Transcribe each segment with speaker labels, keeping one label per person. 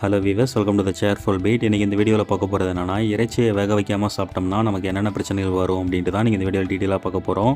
Speaker 1: Hello viewers welcome to the cheerful beat இன்றைக்கி இந்த வீடியோவில் பார்க்க போகிறது என்னன்னா இறைச்சியை வேக வைக்காமல் சாப்பிட்டோம்னா நமக்கு என்னென்ன பிரச்சனைகள் வரும் அப்படின்ட்டு தான் நீங்கள் இந்த வீடியோவில் டீட்டெயிலாக பார்க்க போகிறோம்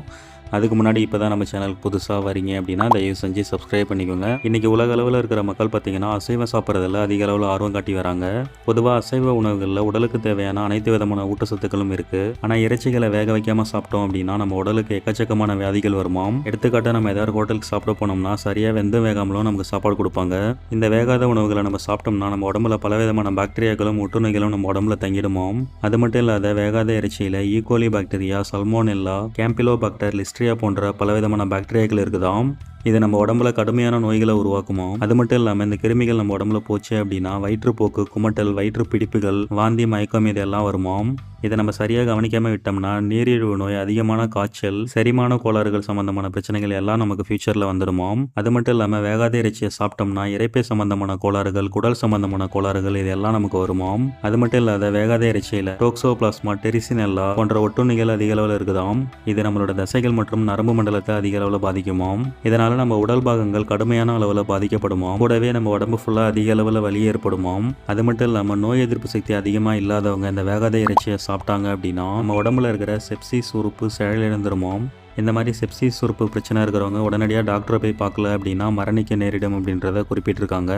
Speaker 1: அதுக்கு முன்னாடி இப்போ தான் நம்ம சேனலுக்கு புதுசாக வரீங்க அப்படின்னா தயவு செஞ்சு சப்ஸ்கிரைப் பண்ணிக்கோங்க. இன்றைக்கி உலக அளவில் இருக்கிற மக்கள் பார்த்திங்கன்னா அசைவம் சாப்பிட்றதில் அதிக அளவில் ஆர்வம் காட்டி வராங்க. பொதுவாக அசைவ உணவுகளில் உடலுக்கு தேவையான அனைத்து விதமான ஊட்டச்சத்துக்களும் இருக்குது ஆனால் இறைச்சிகளை வேக வைக்காமல் சாப்பிட்டோம் அப்படின்னா நம்ம உடலுக்கு எக்கச்சக்கமான வியாதிகள் வருமாம் எடுத்துக்காட்டாக நம்ம ஏதாவது ஹோட்டலுக்கு சாப்பிட போனோம்னா சரியாக வெந்த வேகாமலும் நமக்கு சாப்பாடு கொடுப்பாங்க. இந்த வேகாத உணவுகளை நம்ம சாப்பிட்டோம்னா நம்ம உடம்புல பலவிதமான பாக்டீரியாக்களும் ஒட்டுநோய்களும் நம்ம உடம்புல தங்கிடுமாம். அது மட்டும் இல்லாத வேகாத இறைச்சியில் E coli bacteria salmonella campylobacter bacteria போன்ற பலவிதமான பாக்டீரியாக்கள் இருக்குதாம்? இது நம்ம உடம்புல கடுமையான நோய்களை உருவாக்குமோ? அது மட்டும் இல்லாமல் இந்த கிருமிகள் நம்ம உடம்புல போச்சு அப்படின்னா வயிற்றுப்போக்கு குமட்டல் வயிற்று பிடிப்புகள் வாந்தி மயக்கம் இதெல்லாம் வருமாம் இதை நம்ம சரியாக கவனிக்காமல் விட்டோம்னா நீரிழிவு நோய் அதிகமான காய்ச்சல் செரிமான கோளாறுகள் சம்பந்தமான பிரச்சனைகள் எல்லாம் நமக்கு ஃபியூச்சரில் வந்துடுமாம் அது மட்டும் இல்லாமல் வேகாத இறைச்சியை சாப்பிட்டோம்னா இறைப்பை சம்பந்தமான கோளாறுகள் குடல் சம்பந்தமான கோளாறுகள் இதெல்லாம் நமக்கு வருமாம் அது மட்டும் இல்லாத வேகாத இறைச்சியில் டோக்சோபிளாஸ்மா டெரிசினெல்லா போன்ற ஒட்டுண்ணிகள் அதிக அளவில் இருக்குதாம்? இது நம்மளோட தசைகள் மற்றும் நரம்பு மண்டலத்தை அதிக அளவில் பாதிக்குமாம் இதனால நம்ம உடல் பாகங்கள் கடுமையான அளவில் பாதிக்கப்படுமோ கூடவே நம்ம உடம்பு ஃபுல்லாக அதிக அளவில் வலி ஏற்படுமாம். அது மட்டும் இல்லாமல் நோய் எதிர்ப்பு சக்தி அதிகமாக இல்லாதவங்க இந்த வேகாத இறைச்சியை சாப்பிட்டாங்க அப்படின்னா நம்ம உடம்புல இருக்கிற செப்சிஸ் உறுப்பு செயலிழந்துருமாம் இந்த மாதிரி செப்சிஸ் உறுப்பு பிரச்சனை இருக்கிறவங்க உடனடியாக டாக்டரை போய் பார்க்கல அப்படின்னா மரணிக்க நேரிடும் அப்படின்றத குறிப்பிட்டிருக்காங்க.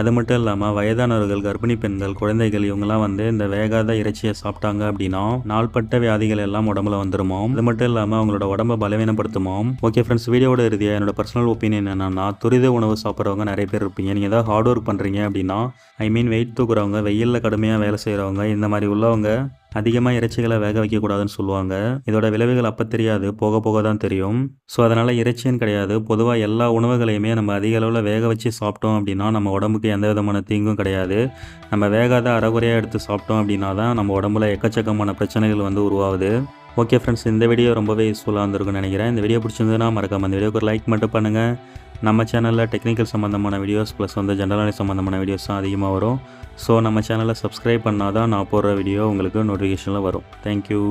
Speaker 1: அது மட்டும் இல்லாமல் வயதானவர்கள் கர்ப்பிணி பெண்கள் குழந்தைகள் இவங்கெல்லாம் வந்து இந்த வேகாத இறைச்சியை சாப்பிட்டாங்க அப்படின்னா நாள்பட்ட வியாதிகள் எல்லாம் உடம்புல வந்துருமோ? அது மட்டும் இல்லாமல் அவங்களோட உடம்பை பலவீனப்படுத்துமாம் ஓகே ஃப்ரெண்ட்ஸ் வீடியோட இறுதியாக என்னோட பர்சனல் ஒப்பீனியன் என்னன்னா துரித உணவு சாப்பிட்றவங்க நிறைய பேர் இருப்பீங்க. நீங்கள் ஏதாவது ஹார்ட் ஒர்க் பண்ணுறீங்க அப்படின்னா ஐ மீன் வெயிட் தூக்குறவங்க வெயிலில் கடுமையாக வேலை செய்கிறவங்க இந்த மாதிரி உள்ளவங்க அதிகமாக இறைச்சிகளை வேக வைக்கக்கூடாதுன்னு சொல்லுவாங்க. இதோட விளைவுகள் அப்போ தெரியாது போக போக தான் தெரியும். ஸோ அதனால் இறைச்சின்னு கிடையாது. பொதுவாக எல்லா உணவுகளையுமே நம்ம அதிக அளவில் வேக வச்சு சாப்பிட்டோம் அப்படின்னா நம்ம உடம்புக்கு எந்த விதமான தீங்கும் கிடையாது. நம்ம வேகாத அறகுறையாக எடுத்து சாப்பிட்டோம் அப்படின்னா தான் நம்ம உடம்புல எக்கச்சக்கமான பிரச்சனைகள் வந்து உருவாகுது. ஓகே ஃப்ரெண்ட்ஸ் இந்த வீடியோ ரொம்பவே யூஸ்ஃபுல்லாக இருந்திருக்குன்னு நினைக்கிறேன். இந்த வீடியோ பிடிச்சிருந்ததுன்னா மறக்காம அந்த வீடியோக்கு ஒரு லைக் மட்டும் பண்ணுங்கள் நம்ம சேனலில் டெக்னிக்கல் சம்மந்தமான வீடியோஸ் ப்ளஸ் வந்து ஜென்ரல் சம்மந்தமான வீடியோஸ் தான் அதிகமாக வரும். ஸோ நம்ம சேனலை சப்ஸ்கிரைப் பண்ணால் தான் நான் போடுற வீடியோ உங்களுக்கு நோட்டிஃபிகேஷனில் வரும். தேங்க்யூ